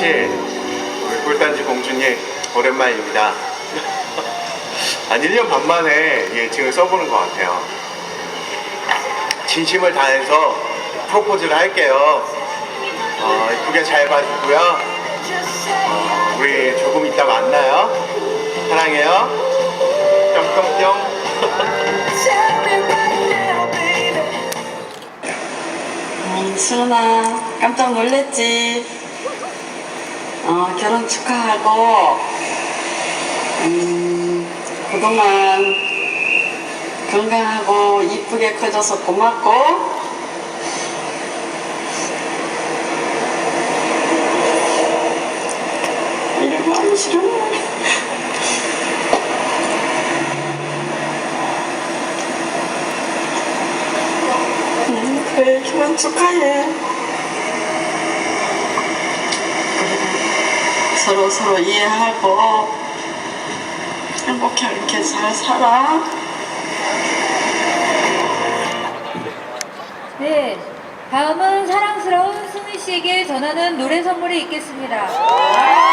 씨, 우리 꿀단지 공주님, 오랜만입니다. 한 1년 반 만에 이 애칭을 써보는 것 같아요. 진심을 다해서 프로포즈를 할게요. 어, 이쁘게 잘 봐주고요. 어, 우리 조금 이따 만나요. 사랑해요. 뿅뿅뿅. 어, 수은아 깜짝 놀랬지? 어, 결혼 축하하고 음, 그동안 건강하고 이쁘게 커져서 고맙고 이러고 싫어 음, 그래 결혼 축하해 서로 서로 이해하고 행복하게 이렇게 잘 살아. 네, 다음은 사랑스러운 승희 씨에게 전하는 노래 선물이 있겠습니다.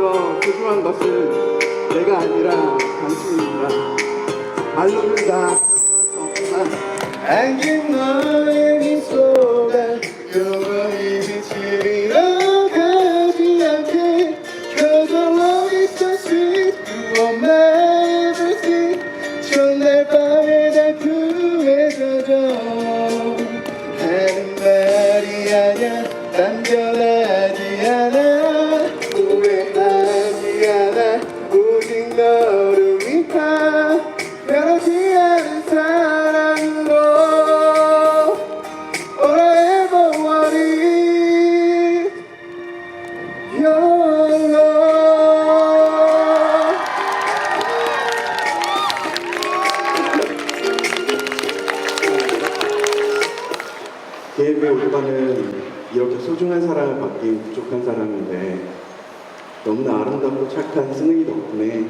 알겠어 소중한 것은 내가 아니라 당신이구나 말로는 다. 너의 미소가 소중한 사랑을 받기 부족한 사람인데 너무나 아름답고 착한 스승이 덕분에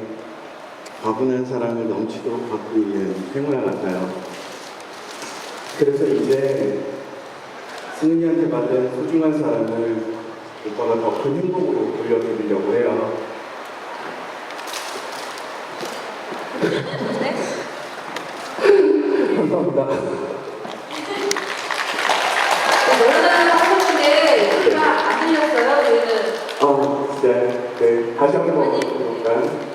과분한 사랑을 넘치도록 받고 있는 행운아 같아요. 그래서 이제 스승이한테 받은 소중한 사랑을 오빠가 더 큰 행복으로 돌려드리려고 해요. 감사합니다. 노래는 하셨는데 소리가 안 들렸어요, 저희는. 어, 네, 네. 다시 한번 볼까요?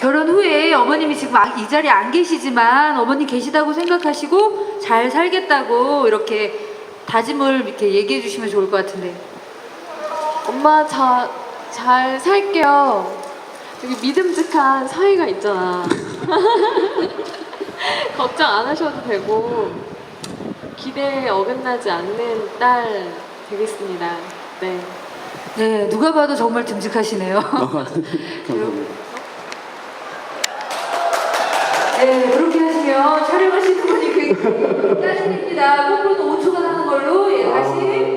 결혼 후에 어머님이 지금 아- 이 자리에 안 계시지만 어머니 계시다고 생각하시고 잘 살겠다고 이렇게 다짐을 이렇게 얘기해 주시면 좋을 것 같은데. 엄마 저잘 살게요. 여기 믿음직한 사이가 있잖아. 걱정 안 하셔도 되고 기대에 어긋나지 않는 딸 되겠습니다. 네. 네, 누가 봐도 정말 듬직하시네요. 아, 네. 네, 그렇게 하시면 촬영하시는 분이 굉장히 짜증입니다. 뽀뽀는 5초간 하는 걸로, 예, 아, 다시. 네.